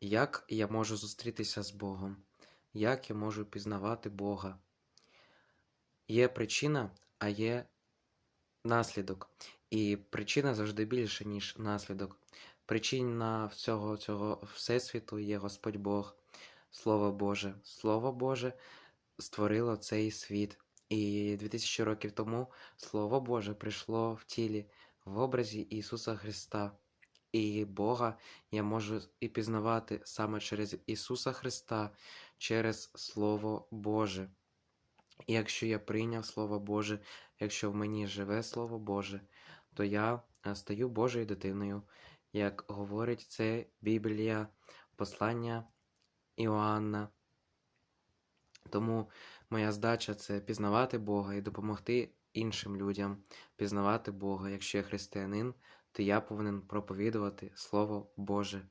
Як я можу зустрітися з Богом? Як я можу пізнавати Бога? Є причина, а є наслідок. І причина завжди більша, ніж наслідок. Причина всього цього Всесвіту є Господь Бог, Слово Боже. Слово Боже створило цей світ. І 2000 років тому Слово Боже прийшло в тілі в образі Ісуса Христа. І Бога я можу і пізнавати саме через Ісуса Христа, через Слово Боже. І якщо я прийняв Слово Боже, якщо в мені живе Слово Боже, то я е, стаю Божою дитиною, як говорить це Біблія, послання Іоанна. Тому моя здача це пізнавати Бога і допомогти іншим людям пізнавати Бога. Якщо я християнин, то я повинен проповідувати Слово Боже.